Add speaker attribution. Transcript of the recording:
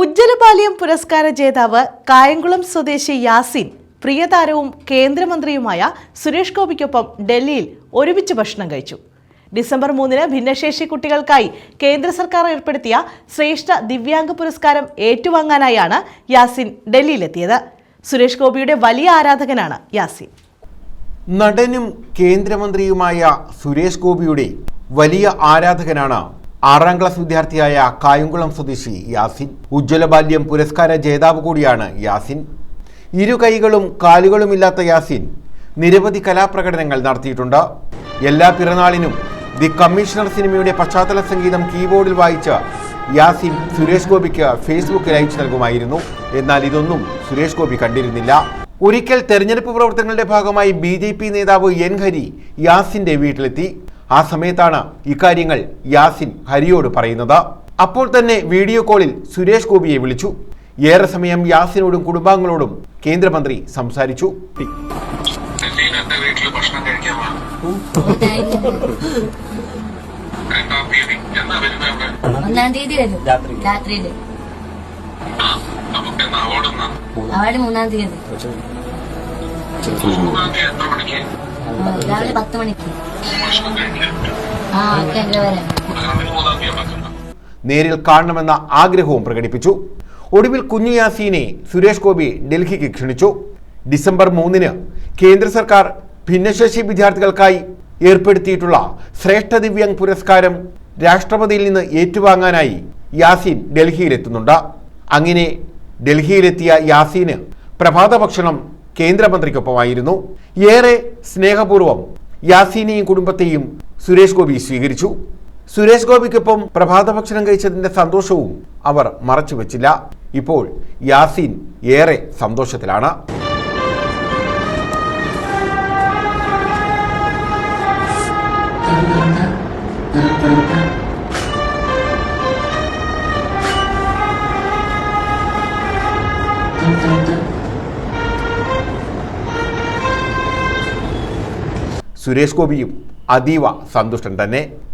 Speaker 1: ഉജ്ജ്വലപാലയം പുരസ്കാര ജേതാവ് കായംകുളം സ്വദേശി യാസിൻ പ്രിയതാരവും കേന്ദ്രമന്ത്രിയുമായ സുരേഷ് ഗോപിക്കൊപ്പം ഡൽഹിയിൽ ഒരുമിച്ച് ഭക്ഷണം കഴിച്ചു. ഡിസംബർ മൂന്നിന് ഭിന്നശേഷി കുട്ടികൾക്കായി കേന്ദ്ര സർക്കാർ ഏർപ്പെടുത്തിയ ശ്രേഷ്ഠ ദിവ്യാംഗ പുരസ്കാരം ഏറ്റുവാങ്ങാനായാണ് യാസിൻ ഡൽഹിയിലെത്തിയത്. സുരേഷ് ഗോപിയുടെ വലിയ ആരാധകനാണ് യാസിൻ.
Speaker 2: നടനും കേന്ദ്രമന്ത്രിയുമായ സുരേഷ് ഗോപിയുടെ വലിയ ആരാധകനാണ് ആറാം ക്ലാസ് വിദ്യാർത്ഥിയായ കായംകുളം സ്വദേശി യാസിൻ. ഉജ്ജ്വല ബാല്യം പുരസ്കാര ജേതാവ് കൂടിയാണ് യാസിൻ. ഇരു കൈകളും കാലുകളുമില്ലാത്ത യാസിൻ നിരവധി കലാപ്രകടനങ്ങൾ നടത്തിയിട്ടുണ്ട്. എല്ലാ പിറന്നാളിനും ദി കമ്മീഷണർ സിനിമയുടെ പശ്ചാത്തല സംഗീതം കീബോർഡിൽ വായിച്ച യാസിൻ സുരേഷ് ഗോപിക്ക് ഫേസ്ബുക്കിൽ അയച്ചു നൽകുമായിരുന്നു. എന്നാൽ ഇതൊന്നും സുരേഷ് ഗോപി കണ്ടിരുന്നില്ല. ഒരിക്കൽ തെരഞ്ഞെടുപ്പ് പ്രവർത്തനങ്ങളുടെ ഭാഗമായി ബി നേതാവ് എൻ ഹരി യാസിന്റെ വീട്ടിലെത്തി. ആ സമയത്താണ് ഇക്കാര്യങ്ങൾ യാസിൻ ഹരിയോട് പറയുന്നത്. അപ്പോൾ തന്നെ വീഡിയോ കോളിൽ സുരേഷ് ഗോപിയെ വിളിച്ചു. ഏറെ സമയം യാസിനോടും കുടുംബാംഗങ്ങളോടും കേന്ദ്രമന്ത്രി സംസാരിച്ചു.
Speaker 3: ഒന്നാം തീയതി വരും.
Speaker 4: രാത്രിയിൽ.
Speaker 3: അവിടെ മൂന്നാം തീയതി.
Speaker 4: മൂന്നാം തീയതി എത്ര മണിക്ക്?
Speaker 3: ആ, രാവിലെ പത്ത് മണിക്ക്. ആ അങ്ങനെ വരാം
Speaker 2: നേരിൽ കാണണമെന്ന ആഗ്രഹവും പ്രകടിപ്പിച്ചു. ഒടുവിൽ കുഞ്ഞു യാസീനെ സുരേഷ് ഗോപി ഡൽഹിക്ക് ക്ഷണിച്ചു. ഡിസംബർ മൂന്നിന് കേന്ദ്ര സർക്കാർ ഭിന്നശേഷി വിദ്യാർത്ഥികൾക്കായി ഏർപ്പെടുത്തിയിട്ടുള്ള ശ്രേഷ്ഠ ദിവ്യാംഗ് പുരസ്കാരം രാഷ്ട്രപതിയിൽ നിന്ന് ഏറ്റുവാങ്ങാനായി യാസീൻ ഡൽഹിയിലെത്തുന്നുണ്ട്. അങ്ങനെ ഡൽഹിയിലെത്തിയ യാസീന് പ്രഭാത ഭക്ഷണം കേന്ദ്രമന്ത്രിക്കൊപ്പമായിരുന്നു. ഏറെ സ്നേഹപൂർവം യാസീനെയും കുടുംബത്തെയും സുരേഷ് ഗോപി സ്വീകരിച്ചു. സുരേഷ് ഗോപിക്കൊപ്പം പ്രഭാത ഭക്ഷണം കഴിച്ചതിന്റെ സന്തോഷവും അവർ മറച്ചുവെച്ചില്ല. ഇപ്പോൾ യാസീൻ ഏറെ സന്തോഷത്തിലാണ്. സുരേഷ് ഗോപിയും അതീവ സന്തുഷ്ടൻ തന്നെ.